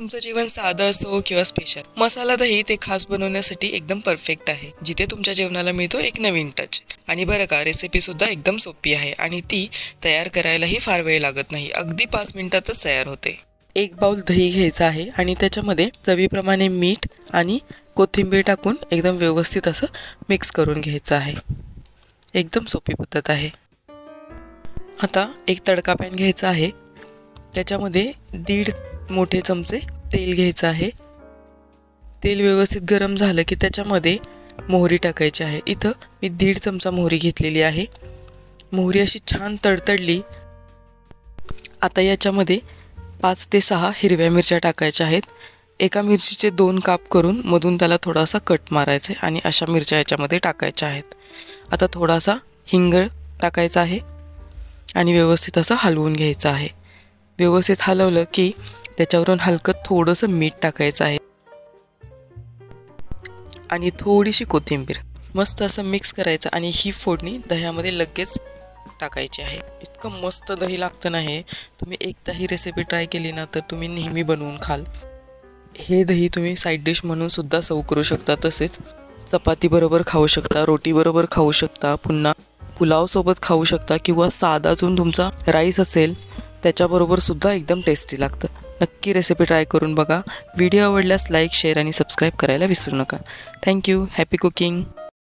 तुमचं जेवण साधं असो किंवा स्पेशल मसाला दही ते खास बनवण्यासाठी एकदम परफेक्ट आहे. जिथे तुमच्या जेवणाला मिळतो एक नवीन टच आणि बरं का रेसिपी सुद्धा एकदम सोपी आहे आणि ती तयार करायलाही फार वेळ लागत नाही. अगदी पाच मिनिटातच तयार होते. एक बाउल दही घ्यायचं आहे आणि त्याच्यामध्ये चवीप्रमाणे मीठ आणि कोथिंबीर टाकून एकदम व्यवस्थित असं मिक्स करून घ्यायचं आहे. एकदम सोपी पद्धत आहे. आता एक तडका पॅन घ्यायचा आहे. त्याच्यामध्ये दीड मोठे चमचे तेल घ्यायचं आहे. तेल व्यवस्थित गरम झालं की त्याच्यामध्ये मोहरी टाकायची आहे. इथं मी दीड चमचा मोहरी घेतलेली आहे. मोहरी अशी छान तडतडली. आता याच्यामध्ये पाच ते सहा हिरव्या मिरच्या टाकायच्या आहेत. एका मिरचीचे दोन काप करून मधून त्याला थोडासा कट मारायचा आहे आणि अशा मिरच्या याच्यामध्ये टाकायच्या आहेत. आता थोडासा हिंग टाकायचा आहे आणि व्यवस्थित असं हलवून घ्यायचं आहे. व्यवस्थित हलवलं की त्याच्यावरून हलकं थोडंसं मीठ टाकायचं आहे. आणि थोडीशी कोथिंबीर. मस्त असं मिक्स करायचं आणि ही फोडणी दह्यामध्ये लगेच टाकायची आहे. इतकं मस्त दही लागतं ना हे. तुम्ही एकदा ही रेसिपी ट्राय केली ना तर तुम्ही नेहमी बनवून खाल. हे दही तुम्ही साईड डिश म्हणून सुद्धा सर्व करू शकता तसेच. चपातीबरोबर खाऊ शकता रोटीबरोबर खाऊ शकता पुन्हा पुलावसोबत खाऊ शकता किंवा साधा जो तुमचा राईस असेल त्याच्याबरोबर सुद्धा एकदम टेस्टी लागतं. नक्की रेसिपी ट्राय करून बघा. व्हिडिओ आवडल्यास लाईक शेअर आणि सबस्क्राईब करायला विसरू नका. Thank you happy cooking